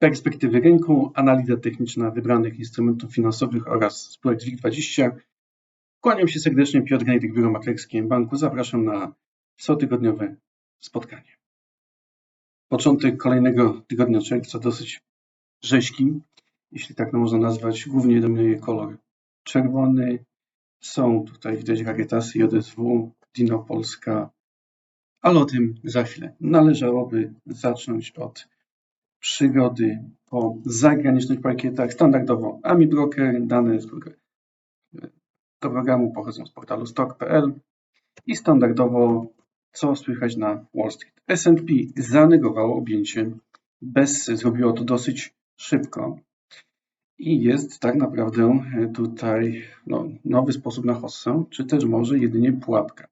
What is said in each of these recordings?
perspektywy rynku, analiza techniczna wybranych instrumentów finansowych oraz spółek z WIG20. Kłaniam się serdecznie, Piotr Gnajdyk, Biuro Maklerskie Banku. Zapraszam na cotygodniowe spotkanie. Początek kolejnego tygodnia czerwca dosyć rzeźki, jeśli tak można nazwać. Głównie dominuje kolor czerwony. Są tutaj widać Rarytasy, JSW, Dino Polska, ale o tym za chwilę. Należałoby zacząć od przygody po zagranicznych pakietach. Standardowo AMI Broker, dane z do programu pochodzą z portalu stock.pl i standardowo co słychać na Wall Street. S&P zanegowało objęcie bez, zrobiło to dosyć szybko i jest tak naprawdę tutaj no, nowy sposób na hossę, czy też może jedynie pułapka.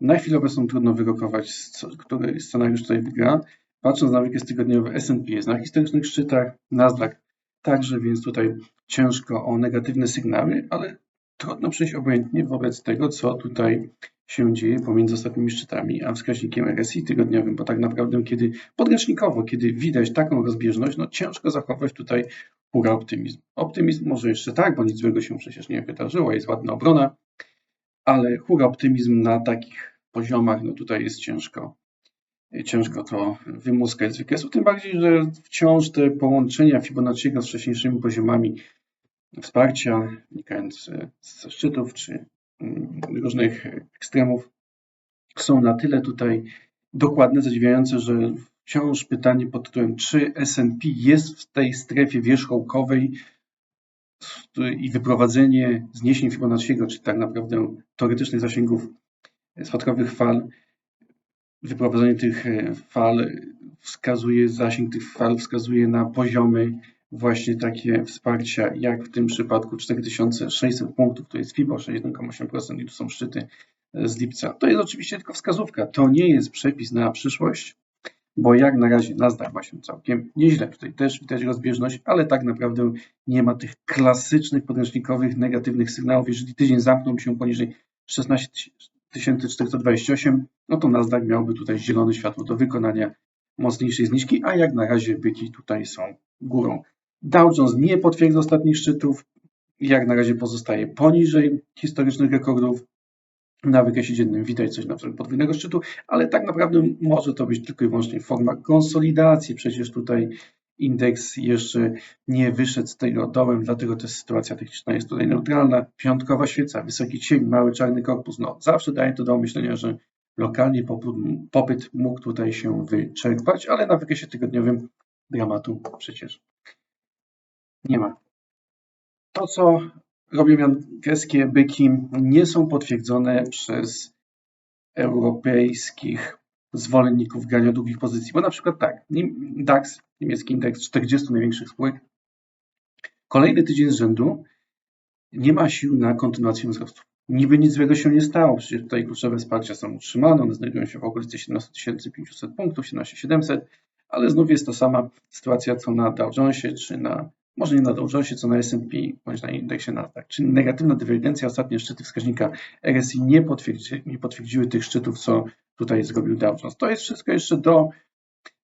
Na chwilę obecną trudno wyrokować, który scenariusz tutaj wygra. Patrząc na wykres tygodniowy, S&P jest na historycznych szczytach, Nasdaq także, więc tutaj ciężko o negatywne sygnały, ale trudno przejść obojętnie wobec tego, co tutaj się dzieje pomiędzy ostatnimi szczytami a wskaźnikiem RSI tygodniowym, bo tak naprawdę kiedy podręcznikowo, kiedy widać taką rozbieżność, no ciężko zachować tutaj hura optymizm. Optymizm może jeszcze tak, bo nic złego się przecież nie wydarzyło, jest ładna obrona, ale hura optymizm na takich poziomach, no tutaj jest ciężko, ciężko to wymuskać. Z wykresu, tym bardziej, że wciąż te połączenia Fibonacciego z wcześniejszymi poziomami wsparcia, wynikając ze szczytów czy mm, różnych ekstremów, są na tyle tutaj dokładne, zadziwiające, że wciąż pytanie pod tytułem, czy S&P jest w tej strefie wierzchołkowej i wyprowadzenie zniesień Fibonacciego, czy tak naprawdę teoretycznych zasięgów spadkowych fal, wyprowadzenie tych fal wskazuje, zasięg tych fal wskazuje na poziomy właśnie takie wsparcia, jak w tym przypadku 4600 punktów, to jest FIBO 6,8% i tu są szczyty z lipca. To jest oczywiście tylko wskazówka, to nie jest przepis na przyszłość, bo jak na razie Nasdaq właśnie całkiem nieźle. Tutaj też widać rozbieżność, ale tak naprawdę nie ma tych klasycznych podręcznikowych negatywnych sygnałów. Jeżeli tydzień zamknął się poniżej 16 428, no to Nasdaq miałby tutaj zielone światło do wykonania mocniejszej zniżki, a jak na razie byki tutaj są górą. Dow Jones nie potwierdza ostatnich szczytów, jak na razie pozostaje poniżej historycznych rekordów. Na wykresie dziennym widać coś na przykład podwójnego szczytu, ale tak naprawdę może to być tylko i wyłącznie forma konsolidacji. Przecież tutaj indeks jeszcze nie wyszedł z tego dołem, dlatego też sytuacja techniczna jest tutaj neutralna. Piątkowa świeca, wysoki cień, mały czarny korpus, no zawsze daje to do myślenia, że lokalnie popyt mógł tutaj się wyczerpać, ale na wykresie tygodniowym dramatu przecież nie ma. To, co robią jankowskie byki, nie są potwierdzone przez europejskich zwolenników grania długich pozycji. Bo na przykład tak, DAX, niemiecki indeks 40 największych spółek, kolejny tydzień z rzędu nie ma sił na kontynuację wzrostu. Niby nic złego się nie stało, przecież tutaj kluczowe wsparcia są utrzymane, one znajdują się w okolicy 17 500 punktów, 17 700, ale znów jest to sama sytuacja co na Dow Jonesie czy na może nie na Jonesie, co na S&P bądź na indeksie Nasdaq. Czyli negatywna dywergencja, ostatnie szczyty wskaźnika RSI nie, potwierdzi, nie potwierdziły tych szczytów, co tutaj zrobił Dow Jones. To jest wszystko jeszcze do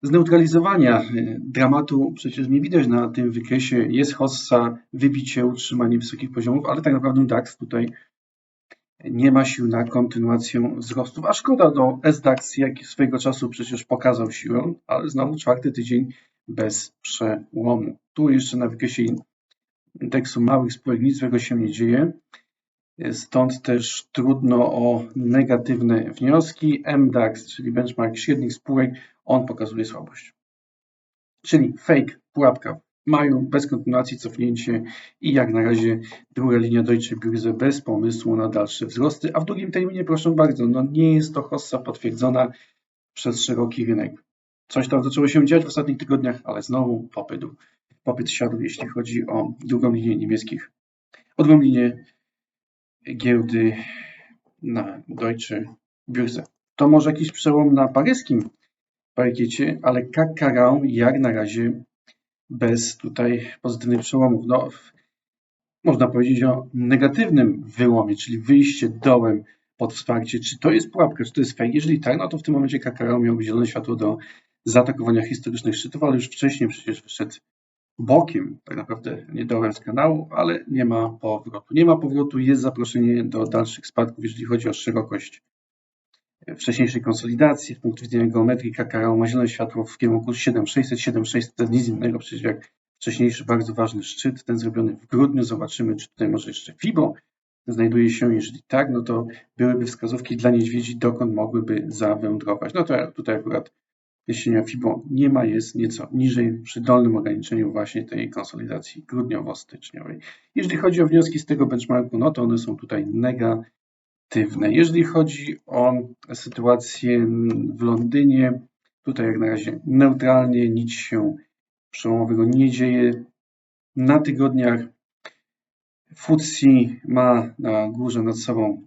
zneutralizowania dramatu. Przecież nie widać na tym wykresie, jest hossa, wybicie, utrzymanie wysokich poziomów, ale tak naprawdę DAX tutaj nie ma sił na kontynuację wzrostów, a szkoda, do SDAX swojego czasu przecież pokazał siłę, ale znowu czwarty tydzień bez przełomu. Tu jeszcze na wykresie indeksu małych spółek nic złego się nie dzieje. Stąd też trudno o negatywne wnioski. MDAX, czyli benchmark średnich spółek, on pokazuje słabość. Czyli fake, pułapka. Mają bez kontynuacji cofnięcie i jak na razie druga linia Deutsche Börse bez pomysłu na dalsze wzrosty, a w drugim terminie proszę bardzo, no nie jest to hossa potwierdzona przez szeroki rynek. Coś tam zaczęło się dziać w ostatnich tygodniach, ale znowu popyt, popyt siadł, jeśli chodzi o drugą linię niemieckich, o drugą linię giełdy na Deutsche Börse. To może jakiś przełom na paryskim parkiecie, ale Kakarao jak na razie bez tutaj pozytywnych przełomów. No, można powiedzieć o negatywnym wyłomie, czyli wyjście dołem pod wsparcie. Czy to jest pułapka, czy to jest fake? Jeżeli tak, no to w tym momencie Kakarao miałby zielone światło do zaatakowania historycznych szczytów, ale już wcześniej przecież wyszedł bokiem, tak naprawdę nie dołem z kanału, ale nie ma powrotu. Nie ma powrotu, jest zaproszenie do dalszych spadków, jeżeli chodzi o szerokość wcześniejszej konsolidacji. Z punktu widzenia geometrii KKR ma zielone światło w kierunku 7600, 7600 to nic innego przecież jak wcześniejszy bardzo ważny szczyt, ten zrobiony w grudniu. Zobaczymy, czy tutaj może jeszcze FIBO znajduje się. Jeżeli tak, no to byłyby wskazówki dla niedźwiedzi, dokąd mogłyby zawędrować. No to tutaj akurat Jeśli FIBO nie ma, jest nieco niżej przy dolnym ograniczeniu właśnie tej konsolidacji grudniowo-styczniowej. Jeżeli chodzi o wnioski z tego benchmarku, no to one są tutaj negatywne. Jeżeli chodzi o sytuację w Londynie, tutaj jak na razie neutralnie, nic się przełomowego nie dzieje. Na tygodniach FTSE ma na górze nad sobą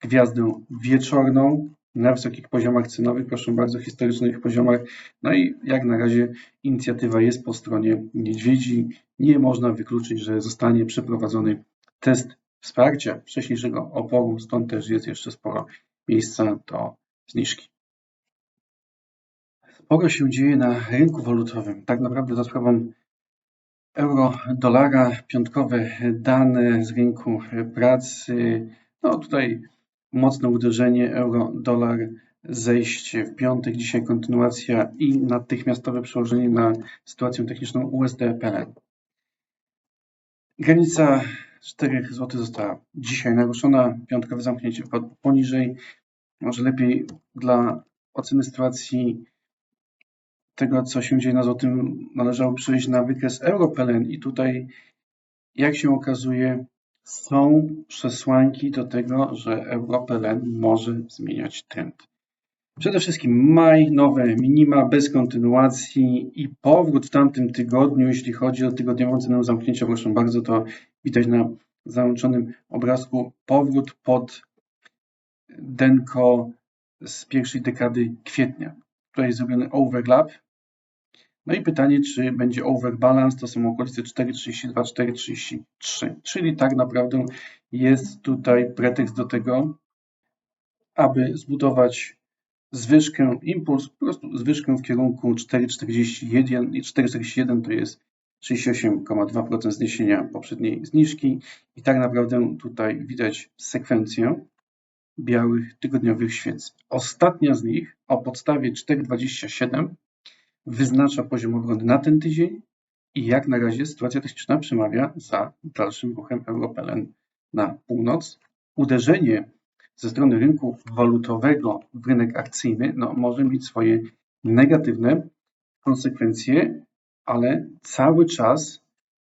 gwiazdę wieczorną, na wysokich poziomach cenowych, proszę bardzo, historycznych poziomach. No i jak na razie inicjatywa jest po stronie niedźwiedzi. Nie można wykluczyć, że zostanie przeprowadzony test wsparcia wcześniejszego oporu, stąd też jest jeszcze sporo miejsca do zniżki. Sporo się dzieje na rynku walutowym. Tak naprawdę za sprawą euro-dolara, piątkowe dane z rynku pracy. No tutaj mocne uderzenie euro-dolar, zejście w piątek, dzisiaj kontynuacja i natychmiastowe przełożenie na sytuację techniczną USD-PLN. Granica 4 zł została dzisiaj naruszona, piątkowe zamknięcie poniżej. Może lepiej dla oceny sytuacji tego, co się dzieje na złotym, należało przejść na wykres euro-PLN i tutaj, jak się okazuje, są przesłanki do tego, że EuroPLN może zmieniać trend. Przede wszystkim maj, nowe minima bez kontynuacji i powrót w tamtym tygodniu, jeśli chodzi o tygodniową cenę zamknięcia, proszę bardzo, to widać na załączonym obrazku powrót pod denko z pierwszej dekady kwietnia. Tutaj jest zrobiony overlap no i pytanie, czy będzie overbalance, to są okolice 4,32, 4,33, czyli tak naprawdę jest tutaj pretekst do tego, aby zbudować zwyżkę, impuls, po prostu zwyżkę w kierunku 4,41 i 4,41 to jest 38,2% zniesienia poprzedniej zniżki i tak naprawdę tutaj widać sekwencję białych tygodniowych świec. Ostatnia z nich o podstawie 4,27 wyznacza poziom obrony na ten tydzień i jak na razie sytuacja techniczna przemawia za dalszym ruchem EuroPLN na północ. Uderzenie ze strony rynku walutowego w rynek akcyjny no, może mieć swoje negatywne konsekwencje, ale cały czas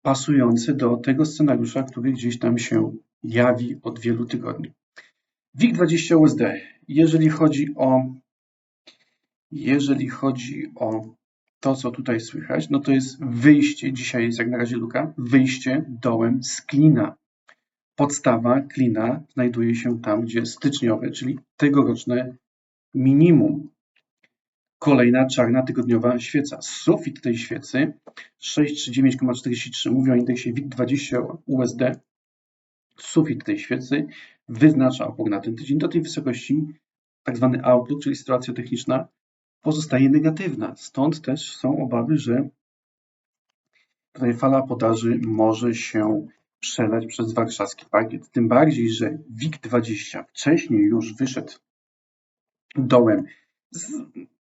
pasujące do tego scenariusza, który gdzieś tam się jawi od wielu tygodni. WIG20 USD. Jeżeli chodzi o jeżeli chodzi o to, co tutaj słychać, no to jest wyjście, dzisiaj jest jak na razie luka, wyjście dołem z klina. Podstawa klina znajduje się tam, gdzie styczniowe, czyli tegoroczne minimum. Kolejna czarna tygodniowa świeca. Sufit tej świecy 639,43 mówi o indeksie WIG20 USD. Sufit tej świecy wyznacza opór na ten tydzień do tej wysokości, tak zwany outlook, czyli sytuacja techniczna pozostaje negatywna. Stąd też są obawy, że tutaj fala podaży może się przelać przez warszawski parkiet. Tym bardziej, że WIG20 wcześniej już wyszedł dołem z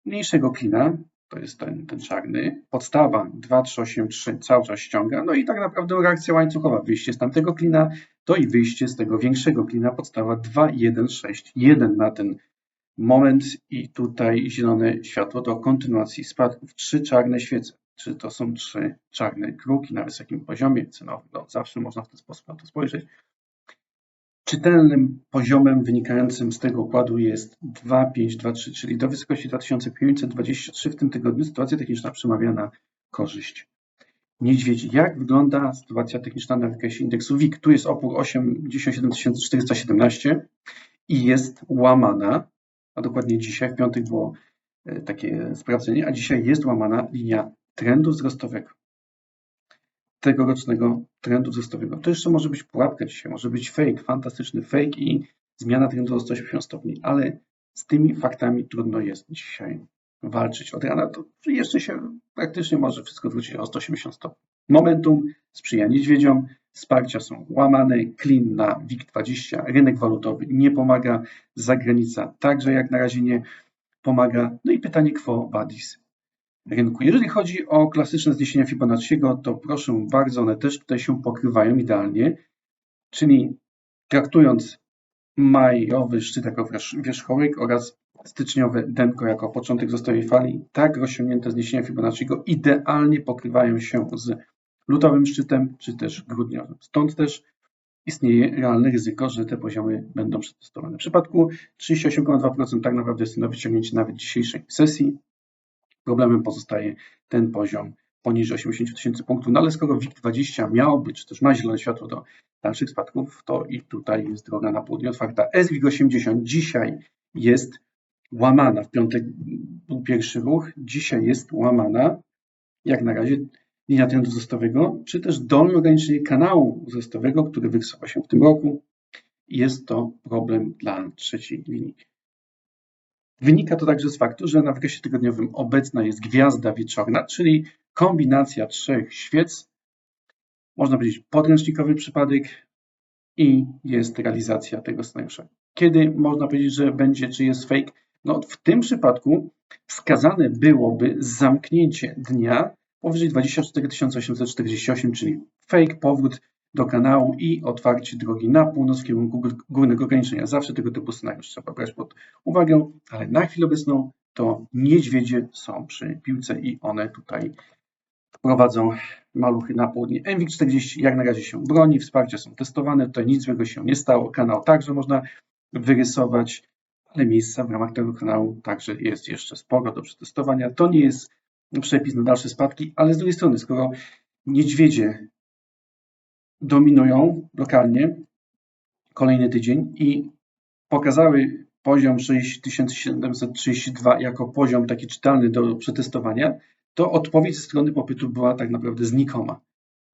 mniejszego klina, to jest ten, ten czarny, podstawa 2383 cały czas ściąga, no i tak naprawdę reakcja łańcuchowa, wyjście z tamtego klina, to i wyjście z tego większego klina, podstawa 2161 na ten moment i tutaj zielone światło do kontynuacji spadków. Trzy czarne świece. Czy to są trzy czarne kruki na wysokim poziomie cenowym? No, zawsze można w ten sposób na to spojrzeć. Czytelnym poziomem wynikającym z tego układu jest 2523, czyli do wysokości 2523 w tym tygodniu sytuacja techniczna przemawia na korzyść niedźwiedzi. Jak wygląda sytuacja techniczna na wykresie indeksu WIG? Tu jest opór 87 417 i jest łamana a dokładnie dzisiaj, w piątek było e, takie sprawdzenie, a dzisiaj jest łamana linia trendu wzrostowego. Tegorocznego trendu wzrostowego. To jeszcze może być pułapka dzisiaj, może być fake, fantastyczny fake i zmiana trendu o 180 stopni, ale z tymi faktami trudno jest dzisiaj walczyć od rana, to jeszcze się praktycznie może wszystko wrócić o 180 stopni. Momentum sprzyja niedźwiedziom, wsparcia są łamane, clean na WIG20, rynek walutowy nie pomaga, zagranica także jak na razie nie pomaga. No i pytanie quo vadis rynku. Jeżeli chodzi o klasyczne zniesienia Fibonacciego, to proszę bardzo, one też tutaj się pokrywają idealnie, czyli traktując majowy szczyt jako wierzchołek oraz styczniowe denko jako początek zostaje fali, tak rozciągnięte zniesienia Fibonacciego idealnie pokrywają się z lutowym szczytem, czy też grudniowym. Stąd też istnieje realne ryzyko, że te poziomy będą przetestowane. W przypadku 38,2% tak naprawdę jest to na wyciągnięcie nawet dzisiejszej sesji. Problemem pozostaje ten poziom poniżej 80 tysięcy punktów, no ale skoro WIG20 miałby, czy też ma zielone światło do dalszych spadków, to i tutaj jest droga na południe otwarta. SWIG80 dzisiaj jest łamana. W piątek był pierwszy ruch, dzisiaj jest łamana. Jak na razie linia trendu wzrostowego, czy też dolne ograniczenie kanału wzrostowego, który wyrysował się w tym roku. Jest to problem dla trzeciej linii. Wynika to także z faktu, że na wykresie tygodniowym obecna jest gwiazda wieczorna, czyli kombinacja trzech świec, można powiedzieć podręcznikowy przypadek i jest realizacja tego scenariusza. Kiedy można powiedzieć, że będzie, czy jest fake? No w tym przypadku wskazane byłoby zamknięcie dnia powyżej 24 848, czyli fake powrót do kanału i otwarcie drogi na północ w kierunku górnego ograniczenia. Zawsze tego typu scenariusz trzeba brać pod uwagę, ale na chwilę obecną to niedźwiedzie są przy piłce i one tutaj prowadzą maluchy na południe. MWIG40 jak na razie się broni, wsparcia są testowane, tutaj nic złego się nie stało. Kanał także można wyrysować, ale miejsca w ramach tego kanału także jest jeszcze sporo do przetestowania. To nie jest przepis na dalsze spadki, ale z drugiej strony, skoro niedźwiedzie dominują lokalnie kolejny tydzień i pokazały poziom 6732 jako poziom taki czytelny do przetestowania, to odpowiedź ze strony popytu była tak naprawdę znikoma.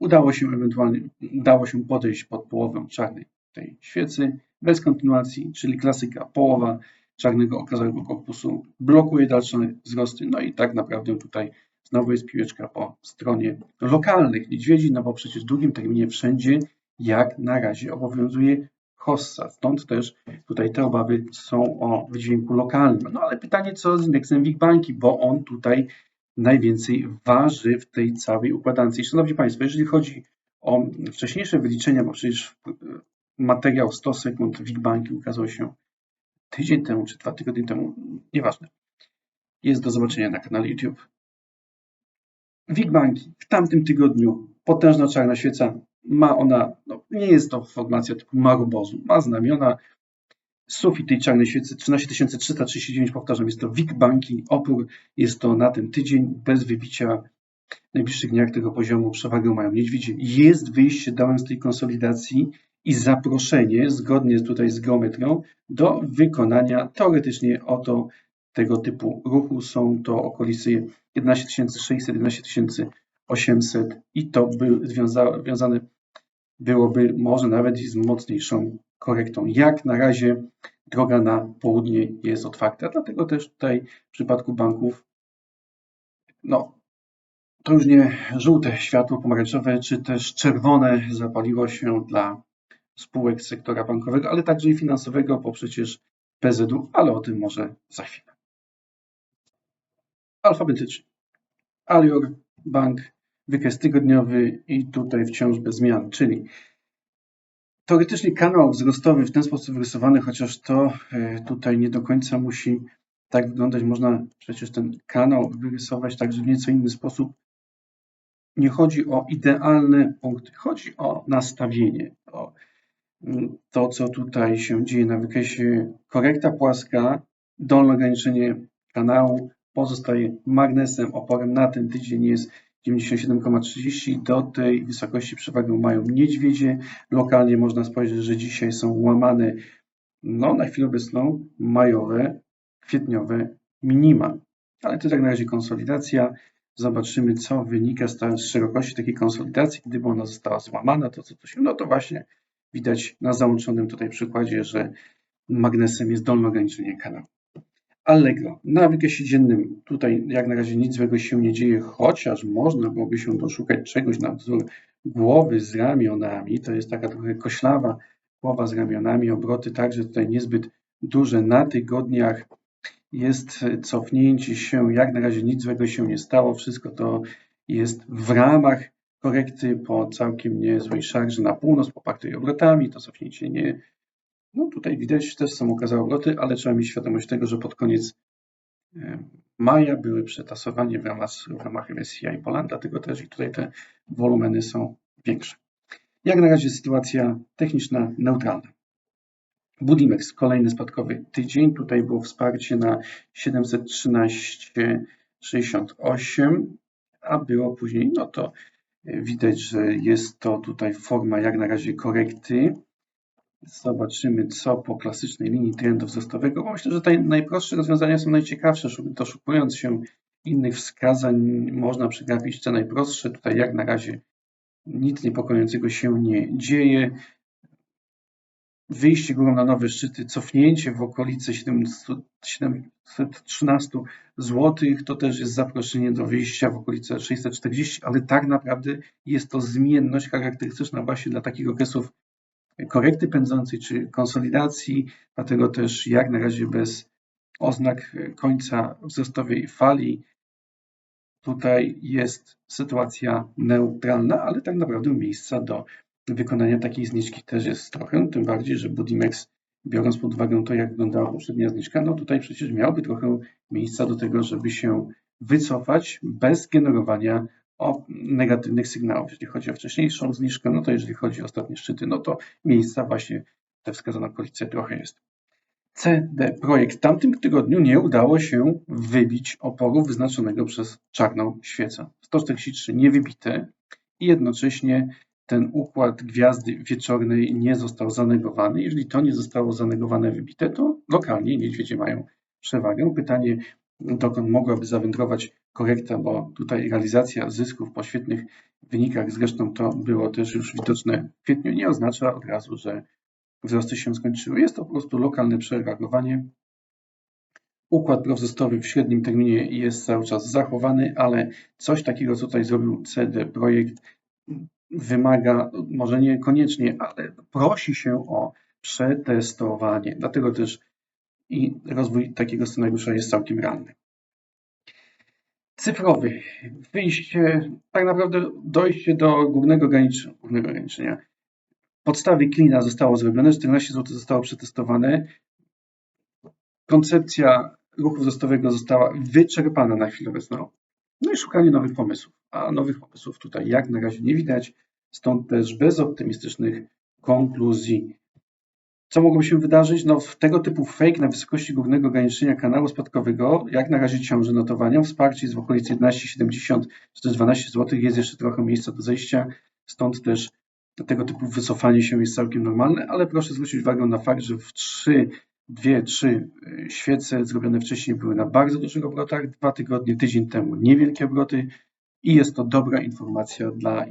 Udało się ewentualnie, udało się podejść pod połowę czarnej tej świecy bez kontynuacji, czyli klasyka połowa czarnego okazałego korpusu blokuje dalsze wzrosty, no i tak naprawdę tutaj Znowu jest piłeczka po stronie lokalnych niedźwiedzi, no bo przecież w drugim terminie wszędzie jak na razie obowiązuje hossa. Stąd też tutaj te obawy są o wydźwięku lokalnym. No ale pytanie co z indeksem WIG Banki, bo on tutaj najwięcej waży w tej całej układance. I szanowni Państwo, jeżeli chodzi o wcześniejsze wyliczenia, bo przecież materiał 100 sekund WIG Banki ukazał się tydzień temu czy dwa tygodnie temu, nieważne. Jest do zobaczenia na kanale YouTube. WIG w tamtym tygodniu potężna czarna świeca. Ma ona, no, nie jest to formacja typu marubozu, ma znamiona. Sufit tej czarnej świecy 13339, powtarzam, jest to WIG Banki. Opór jest to na ten tydzień bez wybicia w najbliższych dniach tego poziomu. Przewagę mają niedźwiedzie. Jest wyjście dołem z tej konsolidacji i zaproszenie, zgodnie tutaj z geometrią, do wykonania teoretycznie oto tego typu ruchu. Są to okolice 11600, 11800 i to by związane byłoby może nawet z mocniejszą korektą. Jak na razie droga na południe jest otwarta, dlatego też tutaj w przypadku banków no, to już nie żółte światło pomarańczowe, czy też czerwone zapaliło się dla spółek sektora bankowego, ale także i finansowego, bo przecież PZU, ale o tym może za chwilę alfabetycznie. Alior, bank, wykres tygodniowy i tutaj wciąż bez zmian, czyli teoretycznie kanał wzrostowy w ten sposób wyrysowany, chociaż to e, tutaj nie do końca musi tak wyglądać. Można przecież ten kanał wyrysować także w nieco inny sposób. Nie chodzi o idealne punkty, chodzi o nastawienie, to, co tutaj się dzieje na wykresie. Korekta płaska, dolne ograniczenie kanału, pozostaje magnesem. Oporem na ten tydzień jest 97,30. Do tej wysokości przewagę mają niedźwiedzie. Lokalnie można spojrzeć, że dzisiaj są łamane no, na chwilę obecną majowe, kwietniowe minima. Ale to tak na razie konsolidacja. Zobaczymy, co wynika z szerokości takiej konsolidacji. Gdyby ona została złamana, to co to się, no to właśnie widać na załączonym tutaj przykładzie, że magnesem jest dolne ograniczenie kanału. Allegro. Na wykresie dziennym tutaj jak na razie nic złego się nie dzieje, chociaż można byłoby się doszukać czegoś na wzór głowy z ramionami. To jest taka trochę koślawa głowa z ramionami, obroty także tutaj niezbyt duże na tygodniach. Jest cofnięcie się, jak na razie nic złego się nie stało, wszystko to jest w ramach korekty po całkiem niezłej szarży na północ, popartej obrotami, to cofnięcie nie, no tutaj widać też są okazały obroty, ale trzeba mieć świadomość tego, że pod koniec maja były przetasowanie w ramach, w ramach MSCI Poland, dlatego też i tutaj te wolumeny są większe. Jak na razie sytuacja techniczna neutralna. Budimex, kolejny spadkowy tydzień. Tutaj było wsparcie na 713,68, a było później, no to widać, że jest to tutaj forma jak na razie korekty. Zobaczymy, co po klasycznej linii trendu wzrostowego. Myślę, że te najprostsze rozwiązania są najciekawsze. Doszukując się innych wskazań, można przegapić te najprostsze. Tutaj jak na razie nic niepokojącego się nie dzieje. Wyjście górą na nowe szczyty, cofnięcie w okolice 713 zł, to też jest zaproszenie do wyjścia w okolice 640, ale tak naprawdę jest to zmienność charakterystyczna właśnie dla takich okresów korekty pędzącej czy konsolidacji, dlatego też jak na razie bez oznak końca wzrostowej fali. Tutaj jest sytuacja neutralna, ale tak naprawdę miejsca do wykonania takiej zniżki też jest trochę, tym bardziej, że Budimex, biorąc pod uwagę to, jak wyglądała poprzednia zniżka, no tutaj przecież miałoby trochę miejsca do tego, żeby się wycofać bez generowania o negatywnych sygnałów. Jeśli chodzi o wcześniejszą zniżkę, no to jeżeli chodzi o ostatnie szczyty, no to miejsca właśnie te wskazane okolice trochę jest. CD Projekt w tamtym tygodniu nie udało się wybić oporu wyznaczonego przez czarną świecę. 143 niewybite i jednocześnie ten układ gwiazdy wieczornej nie został zanegowany. Jeżeli to nie zostało zanegowane, wybite, to lokalnie niedźwiedzie mają przewagę. Pytanie, dokąd mogłaby zawędrować korekta, bo tutaj realizacja zysków po świetnych wynikach, zresztą to było też już widoczne w kwietniu, nie oznacza od razu, że wzrosty się skończyły. Jest to po prostu lokalne przereagowanie. Układ prowzostowy w średnim terminie jest cały czas zachowany, ale coś takiego, co tutaj zrobił CD Projekt, wymaga, może niekoniecznie, ale prosi się o przetestowanie. Dlatego też i rozwój takiego scenariusza jest całkiem realny. Cyfrowy. Wyjście, tak naprawdę dojście do głównego ograniczenia. Głównego ograniczenia. Podstawy klina zostało zrobione, 14 zł zostało przetestowane. Koncepcja ruchu wzrostowego została wyczerpana na chwilę obecną. No i szukanie nowych pomysłów. A nowych pomysłów tutaj jak na razie nie widać, stąd też bez optymistycznych konkluzji co mogłoby się wydarzyć? No, w tego typu fake na wysokości głównego ograniczenia kanału spadkowego, jak na razie ciąży notowania. Wsparcie jest w okolicy 11,70 czy też 12 zł. Jest jeszcze trochę miejsca do zejścia, stąd też tego typu wycofanie się jest całkiem normalne, ale proszę zwrócić uwagę na fakt, że w 3, dwie, trzy y, świece zrobione wcześniej były na bardzo dużych obrotach, dwa tygodnie, tydzień temu niewielkie obroty i jest to dobra informacja dla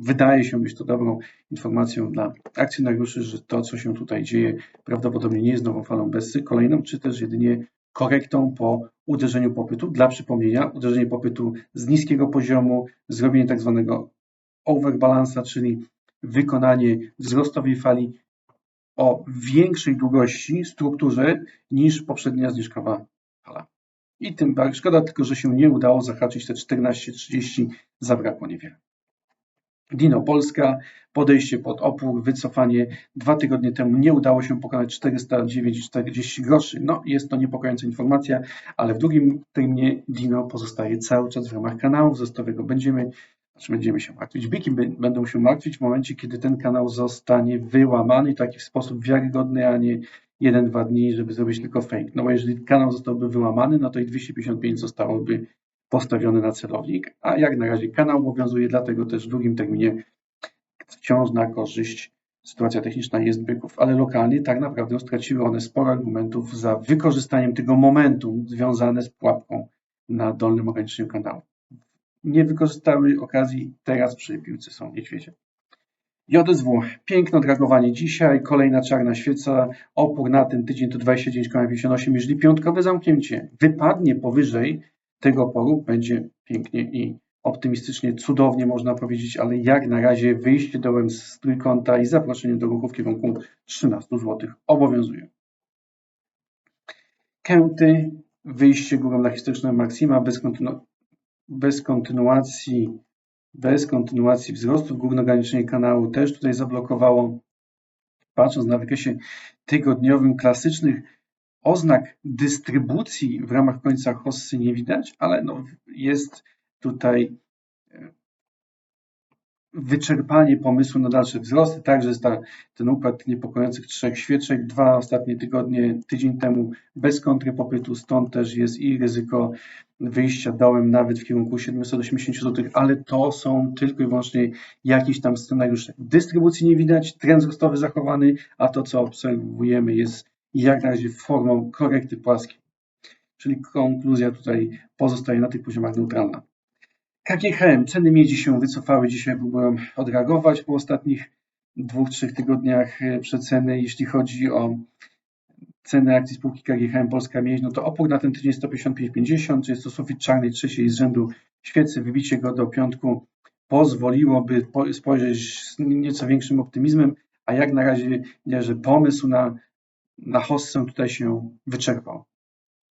Wydaje się być to dobrą informacją dla akcjonariuszy, że to, co się tutaj dzieje, prawdopodobnie nie jest nową falą Bessy, kolejną, czy też jedynie korektą po uderzeniu popytu. Dla przypomnienia, uderzenie popytu z niskiego poziomu, zrobienie tak zwanego overbalansa, czyli wykonanie wzrostowej fali o większej długości, strukturze niż poprzednia zniżkowa fala. I tym bardziej szkoda tylko, że się nie udało zahaczyć te 14-30, zabrakło niewiele. Dino Polska, podejście pod opór, wycofanie. Dwa tygodnie temu nie udało się pokonać 409,40 groszy. No, jest to niepokojąca informacja, ale w drugim terminie Dino pozostaje cały czas w ramach kanału wzrostowego. Będziemy, znaczy będziemy się martwić. Byki będą się martwić w momencie, kiedy ten kanał zostanie wyłamany w taki sposób wiarygodny, a nie 1-2 dni, żeby zrobić tylko fake. No bo jeżeli kanał zostałby wyłamany, no to i 255 zostałoby postawiony na celownik, a jak na razie kanał obowiązuje, dlatego też w drugim terminie wciąż na korzyść sytuacja techniczna jest byków, ale lokalnie tak naprawdę straciły one sporo argumentów za wykorzystaniem tego momentu związane z pułapką na dolnym ograniczeniu kanału. Nie wykorzystały okazji, teraz przy piłce są niedźwiedzie. JSW, piękne odreagowanie dzisiaj, kolejna czarna świeca, opór na ten tydzień to 29,58, jeżeli piątkowe zamknięcie wypadnie powyżej tego oporu, będzie pięknie i optymistycznie, cudownie można powiedzieć, ale jak na razie wyjście dołem z trójkąta i zaproszenie do ruchu w kierunku 13 zł obowiązuje. Kęty, wyjście górą na historyczne maksima bez, kontynu bez kontynuacji bez kontynuacji wzrostu górnogranicznej kanału też tutaj zablokowało. Patrząc na wykresie tygodniowym klasycznych oznak dystrybucji w ramach końca hossy nie widać, ale no jest tutaj e, wyczerpanie pomysłu na dalsze wzrosty. Także jest ta, ten układ niepokojących trzech świeczek. Dwa ostatnie tygodnie, tydzień temu bez kontry popytu, stąd też jest i ryzyko wyjścia dołem nawet w kierunku 780 zł, ale to są tylko i wyłącznie jakieś tam scenariusze. Dystrybucji nie widać, trend wzrostowy zachowany, a to co obserwujemy jest jak na razie formą korekty płaskiej. Czyli konkluzja tutaj pozostaje na tych poziomach neutralna. KGHM, ceny miedzi się wycofały, dzisiaj próbują odreagować po ostatnich dwóch, trzech tygodniach e, przeceny. Jeśli chodzi o ceny akcji spółki KGHM Polska Miedź, no to opór na ten tydzień 155,50, czyli jest to sufit czarnej trzeciej z rzędu świecy. Wybicie go do piątku pozwoliłoby spojrzeć z nieco większym optymizmem, a jak na razie widać, że pomysł na, na hossę tutaj się wyczerpał.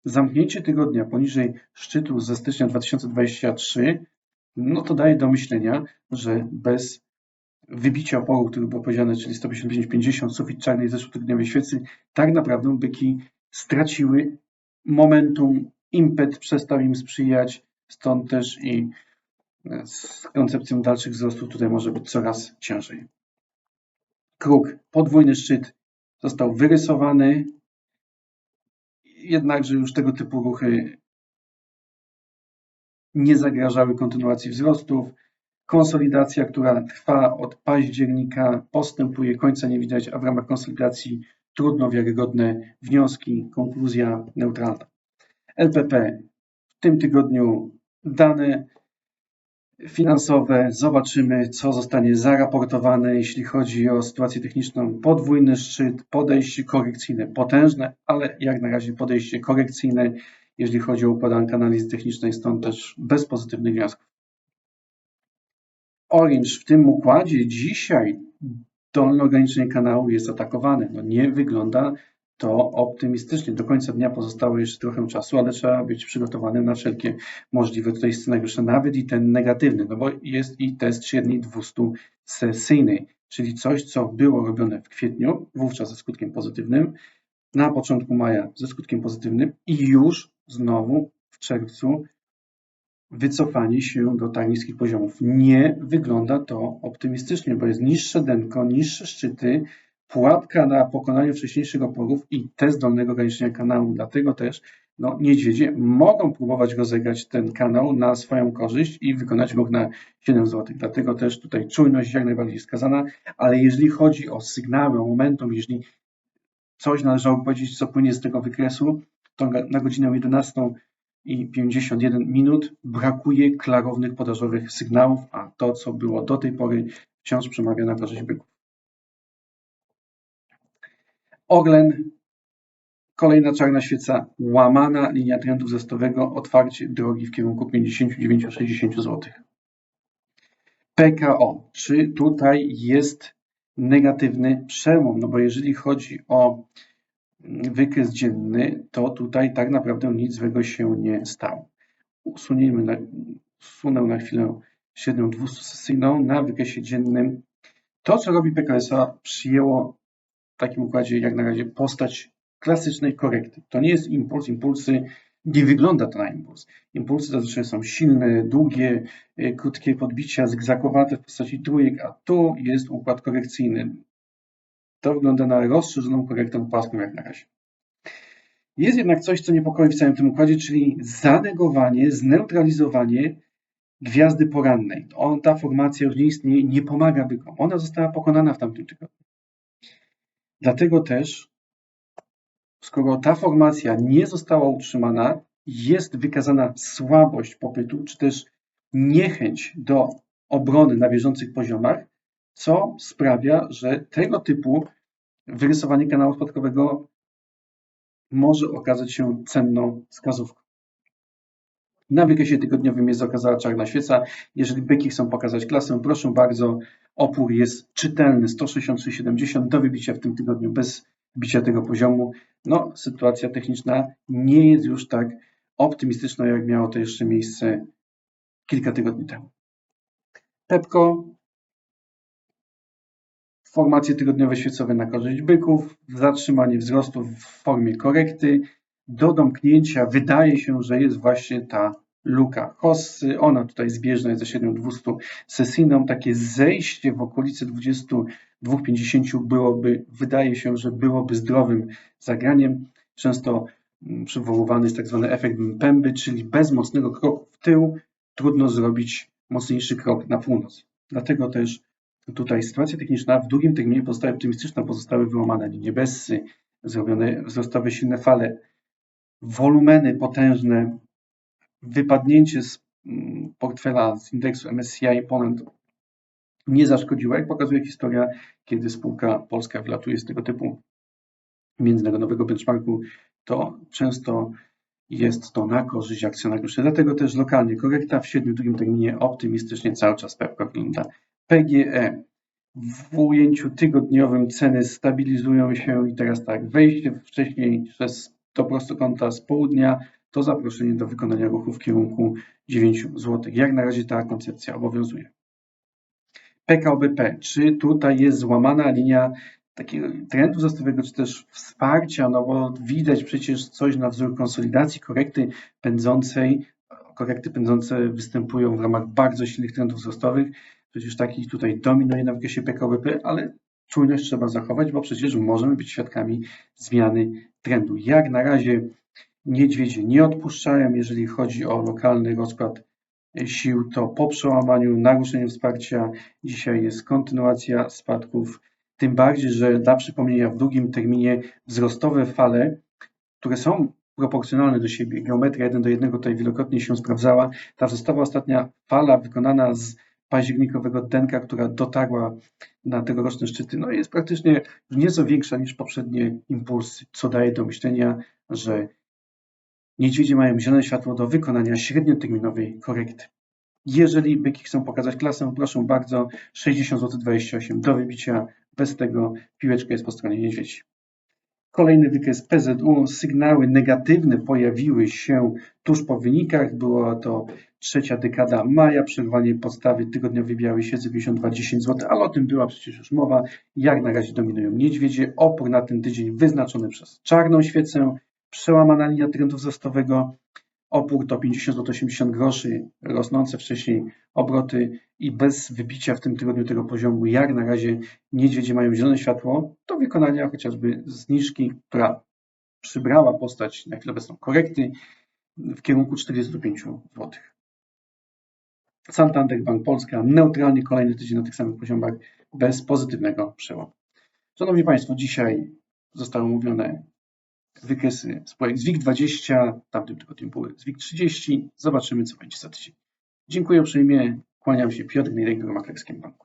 Zamknięcie tygodnia poniżej szczytu ze stycznia 2023 no to daje do myślenia, że bez wybicia oporu, który był powiedziane, czyli 155,50 sufit czarnej zeszłotygodniowej świecy, tak naprawdę byki straciły momentum, impet przestał im sprzyjać, stąd też i e, z koncepcją dalszych wzrostów tutaj może być coraz ciężej. Kruk, podwójny szczyt został wyrysowany, jednakże już tego typu ruchy nie zagrażały kontynuacji wzrostów. Konsolidacja, która trwa od października, postępuje, końca nie widać, a w ramach konsolidacji trudno wiarygodne wnioski, konkluzja neutralna. LPP w tym tygodniu dane finansowe. Zobaczymy, co zostanie zaraportowane, jeśli chodzi o sytuację techniczną. Podwójny szczyt, podejście korekcyjne, potężne, ale jak na razie podejście korekcyjne jeżeli chodzi o układankę analizy technicznej, stąd też bez pozytywnych wniosków. Orange w tym układzie dzisiaj dolny ograniczenie kanału jest atakowany. No nie wygląda to optymistycznie. Do końca dnia pozostało jeszcze trochę czasu, ale trzeba być przygotowanym na wszelkie możliwe tutaj scenariusze, nawet i ten negatywny, no bo jest i test średniej 200 sesyjnej, czyli coś, co było robione w kwietniu, wówczas ze skutkiem pozytywnym, na początku maja ze skutkiem pozytywnym i już znowu w czerwcu wycofanie się do tak niskich poziomów. Nie wygląda to optymistycznie, bo jest niższe denko, niższe szczyty, pułapka na pokonanie wcześniejszych oporów i test dolnego ograniczenia kanału. Dlatego też no, niedźwiedzie mogą próbować rozegrać ten kanał na swoją korzyść i wykonać ruch na 7 zł. Dlatego też tutaj czujność jak najbardziej wskazana, ale jeżeli chodzi o sygnały, o momentum, jeżeli coś należało powiedzieć, co płynie z tego wykresu, na godzinę 11 i 51 minut brakuje klarownych podażowych sygnałów, a to, co było do tej pory, wciąż przemawia na korzyść byków. Orlen, kolejna czarna świeca, łamana linia trendu wzrostowego, otwarcie drogi w kierunku 59-60 zł. PKO, czy tutaj jest negatywny przełom? No bo jeżeli chodzi o wykres dzienny, to tutaj tak naprawdę nic złego się nie stało. Usuniemy na, usunę na chwilę średnią 200-sesyjną na wykresie dziennym. To, co robi PKSA, przyjęło w takim układzie jak na razie postać klasycznej korekty. To nie jest impuls, impulsy nie wygląda to na impuls. Impulsy zazwyczaj są silne, długie, e, krótkie podbicia, zygzakowate w postaci trójek, a tu jest układ korekcyjny. To wygląda na rozszerzoną korektę płaską jak na razie. Jest jednak coś, co niepokoi w całym tym układzie, czyli zanegowanie, zneutralizowanie gwiazdy porannej. On, ta formacja już nie istnieje, nie pomaga bykom. Ona została pokonana w tamtym tygodniu. Dlatego też, skoro ta formacja nie została utrzymana, jest wykazana słabość popytu, czy też niechęć do obrony na bieżących poziomach, co sprawia, że tego typu wyrysowanie kanału spadkowego może okazać się cenną wskazówką. Na wykresie tygodniowym jest okazała czarna świeca. Jeżeli byki chcą pokazać klasę, proszę bardzo, opór jest czytelny 163,70 do wybicia w tym tygodniu bez bicia tego poziomu. No, sytuacja techniczna nie jest już tak optymistyczna, jak miało to jeszcze miejsce kilka tygodni temu. Pepko, formacje tygodniowe świecowe na korzyść byków, zatrzymanie wzrostu w formie korekty, do domknięcia wydaje się, że jest właśnie ta luka Hossy. Ona tutaj zbieżna jest ze średnią 200 sesyjną. Takie zejście w okolicy 22,50 byłoby, wydaje się, że byłoby zdrowym zagraniem. Często mm, przywoływany jest tak zwany efekt pęby, czyli bez mocnego kroku w tył trudno zrobić mocniejszy krok na północ. Dlatego też tutaj sytuacja techniczna w długim terminie pozostaje optymistyczna, pozostały wyłamane linie Bessy, zrobione wzrostowe silne fale, wolumeny potężne, wypadnięcie z mm, portfela z indeksu MSCI Poland nie zaszkodziło, jak pokazuje historia, kiedy spółka polska wylatuje z tego typu międzynarodowego benchmarku, to często jest to na korzyść akcjonariuszy. Dlatego też lokalnie korekta w średnim długim terminie optymistycznie cały czas Pepka wygląda. PGE w ujęciu tygodniowym ceny stabilizują się i teraz tak, wejście wcześniej przez do prostokąta z południa to zaproszenie do wykonania ruchu w kierunku 9 zł. Jak na razie ta koncepcja obowiązuje. PKOBP, czy tutaj jest złamana linia takiego trendu wzrostowego, czy też wsparcia, no bo widać przecież coś na wzór konsolidacji, korekty pędzącej. Korekty pędzące występują w ramach bardzo silnych trendów wzrostowych. Przecież takich tutaj dominuje na wykresie PKOBP, ale czujność trzeba zachować, bo przecież możemy być świadkami zmiany trendu. Jak na razie niedźwiedzie nie odpuszczają, jeżeli chodzi o lokalny rozkład sił, to po przełamaniu, naruszeniu wsparcia dzisiaj jest kontynuacja spadków, tym bardziej, że dla przypomnienia w długim terminie wzrostowe fale, które są proporcjonalne do siebie, geometria 1 do 1 tutaj wielokrotnie się sprawdzała, ta wzrostowa ostatnia fala wykonana z październikowego denka, która dotarła na tegoroczne szczyty, no jest praktycznie nieco większa niż poprzednie impulsy, co daje do myślenia, że niedźwiedzie mają zielone światło do wykonania średnioterminowej korekty. Jeżeli byki chcą pokazać klasę, proszę bardzo, 60 zł 28 do wybicia, bez tego piłeczka jest po stronie niedźwiedzi. Kolejny wykres PZU. Sygnały negatywne pojawiły się tuż po wynikach. Była to trzecia dekada maja, przerwanie podstawy tygodniowej białej świecy 52,10 zł, ale o tym była przecież już mowa. Jak na razie dominują niedźwiedzie. Opór na ten tydzień wyznaczony przez czarną świecę, przełamana linia trendu wzrostowego, opór to 50 zł 80 groszy, rosnące wcześniej obroty i bez wybicia w tym tygodniu tego poziomu, jak na razie niedźwiedzie mają zielone światło do wykonania chociażby zniżki, która przybrała postać na chwilę obecną korekty w kierunku 45 zł. Santander Bank Polska neutralnie kolejny tydzień na tych samych poziomach bez pozytywnego przełomu. Szanowni Państwo, dzisiaj zostały omówione wykresy spółek z WIG20, w tamtym tygodniu były z WIG30. Zobaczymy, co będzie za tydzień. Dziękuję uprzejmie, kłaniam się Piotr Mirek w Maklerskim Banku.